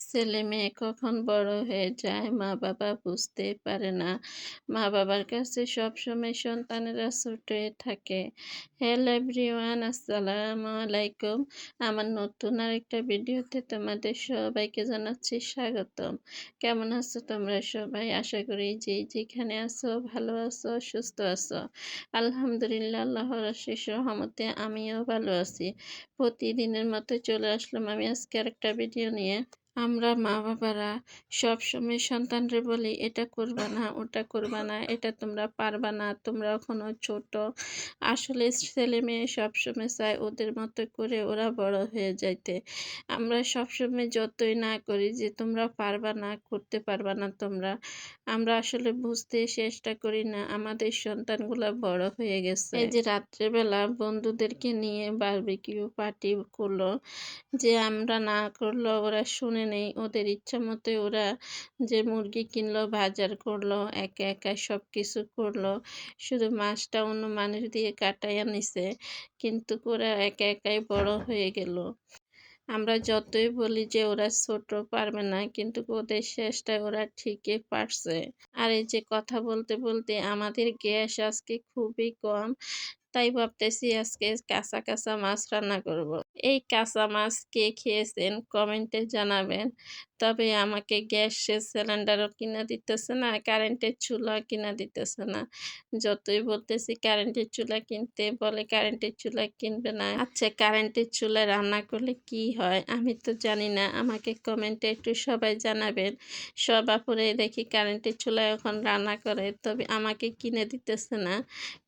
ছেলে মেয়ে কখন বড় হয়ে যায় মা বাবা বুঝতে পারে না। মা বাবার কাছে সবসময় সন্তানেরা ছোট থাকে। হ্যালো এভরিওয়ান, আসসালামু আলাইকুম। আমার নতুন আরেকটা ভিডিওতে তোমাদের সবাইকে জানাচ্ছি স্বাগতম। কেমন আছো তোমরা সবাই? আশা করি যে যেখানে আছো, ভালো আছো, সুস্থ আছো। আলহামদুলিল্লাহ, আল্লাহর রহমতে আমিও ভালো আছি। প্রতিদিনের মতো চলে আসলাম আমি আজকে আরেকটা ভিডিও নিয়ে। আমরা মা বাবারা সব সময় সন্তানরে বলি, এটা করবা না, ওটা করবা না, এটা তোমরা পারবা না, তোমরা এখনও ছোট। আসলে ছেলে মেয়ে সবসময় চায় ওদের মতো করে ওরা বড় হয়ে যাইতে। আমরা সবসময় যতই না করি যে তোমরা পারবা না, করতে পারবা না তোমরা, আমরা আসলে বুঝতে চেষ্টা করি না, আমাদের সন্তানগুলো বড় হয়ে গেছে। এই যে রাত্রেবেলা বন্ধুদেরকে নিয়ে বারবিকিউ পার্টি করল, যে আমরা না করল, ওরা শুনে নেই। ওদের ইচ্ছা মতো ওরা যে মুরগি কিনলো, বাজার করল, একা একা সব কিছু করল, শুধু মাছটা অন্য মানুষ দিয়ে কাটাইয়া নিছে, কিন্তু ওরা একা একাই বড় হয়ে গেল। আমরা যতই বলি যে ওরা ছোট পারবে না, কিন্তু ওদের শেষটা ওরা ঠিকই পারছে। আর এই যে কথা বলতে বলতে আমাদের গ্যাস আজকে খুবই কম, তাই ভাবতেছি আজকে কাঁচা কাঁচা মাছ রান্না করব। এই কাঁচা মাছ কে খেয়েছেন? কমেন্টে জানাবেন। তবে আমাকে গ্যাসের সিলিন্ডারও কিনে দিতেছে না কারেন্টের চুলা কিনা দিতেছে না। যতই বলতেছি কারেন্টের চুলা কিনতে, বলে কারেন্টের চুলা কিনবে না। আচ্ছা কারেন্টের চুলা রান্না করলে কি হয়? আমি তো জানি না, আমাকে কমেন্টে একটু সবাই জানাবেন। সব আপুরে দেখি কারেন্টের চুলায় এখন রান্না করে, তবে আমাকে কিনে দিতেছে না।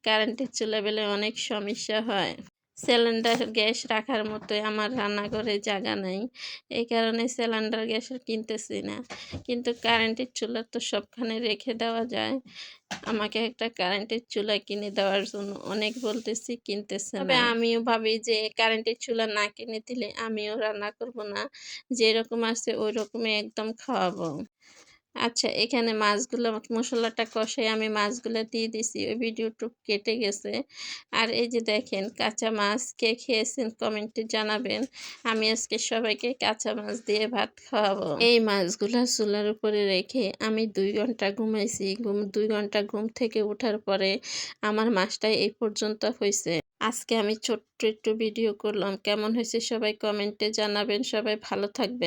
কারেন্টের চুলা বেলে অনেক সমস্যা হয়। সিলিন্ডার গ্যাস রাখার মতো আমার রান্নাঘরে জায়গা নেই। এই কারণে সিলিন্ডার গ্যাস কিনতেছি না। কিন্তু কারেন্টের চুলা তো সবখানে রেখে দেওয়া যায়। আমাকে একটা কারেন্টের চুলা কিনে দেওয়ার জন্য অনেক বলতেছি কিনতেছে তবে আমিও ভাবি যে কারেন্টের চুলা না কিনে দিলে আমিও রান্না করব না। যেরকম আছে ওই রকমই একদম খাওয়াবো। আচ্ছা এখানে মাছগুলো মশলাটা কষে আমি মাছগুলো দিয়ে দিছি। ওই ভিডিওটুক কেটে গেছে। আর এই যে দেখেন কাঁচা মাছ কে খেয়েছেন কমেন্টে জানাবেন। আমি আজকে সবাইকে কাঁচা মাছ দিয়ে ভাত খাওয়াবো। এই মাছগুলো চুলার উপরে রেখে আমি দুই ঘণ্টা ঘুমাইছি। ঘুম, দুই ঘণ্টা ঘুম থেকে ওঠার পরে আমার মাছটা এই পর্যন্ত হয়েছে আজকে আমি ছোট্ট একটু ভিডিও করলাম। কেমন হয়েছে সবাই কমেন্টে জানাবেন। সবাই ভালো থাকবেন।